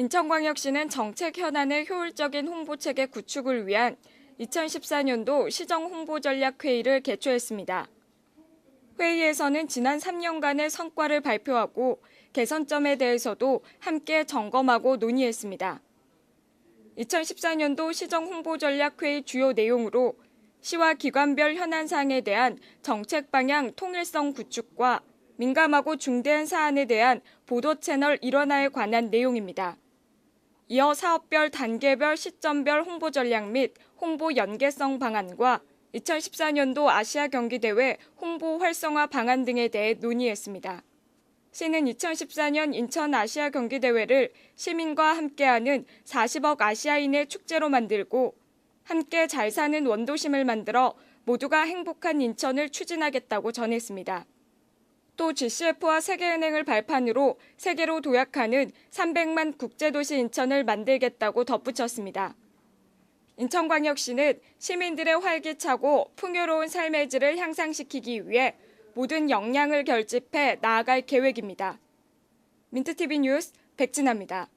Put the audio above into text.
인천광역시는 정책 현안의 효율적인 홍보 체계 구축을 위한 2014년도 시정 홍보 전략 회의를 개최했습니다. 회의에서는 지난 3년간의 성과를 발표하고 개선점에 대해서도 함께 점검하고 논의했습니다. 2014년도 시정 홍보 전략 회의 주요 내용으로 시와 기관별 현안 사항에 대한 정책 방향 통일성 구축과 민감하고 중대한 사안에 대한 보도 채널 일원화에 관한 내용입니다. 이어 사업별 단계별 시점별 홍보 전략 및 홍보 연계성 방안과 2014년도 아시아 경기대회 홍보 활성화 방안 등에 대해 논의했습니다. 시는 2014년 인천 아시아 경기대회를 시민과 함께하는 40억 아시아인의 축제로 만들고 함께 잘 사는 원도심을 만들어 모두가 행복한 인천을 추진하겠다고 전했습니다. 또 GCF와 세계은행을 발판으로 세계로 도약하는 300만 국제도시 인천을 만들겠다고 덧붙였습니다. 인천광역시는 시민들의 활기차고 풍요로운 삶의 질을 향상시키기 위해 모든 역량을 결집해 나아갈 계획입니다. 민트TV 뉴스 백진아입니다.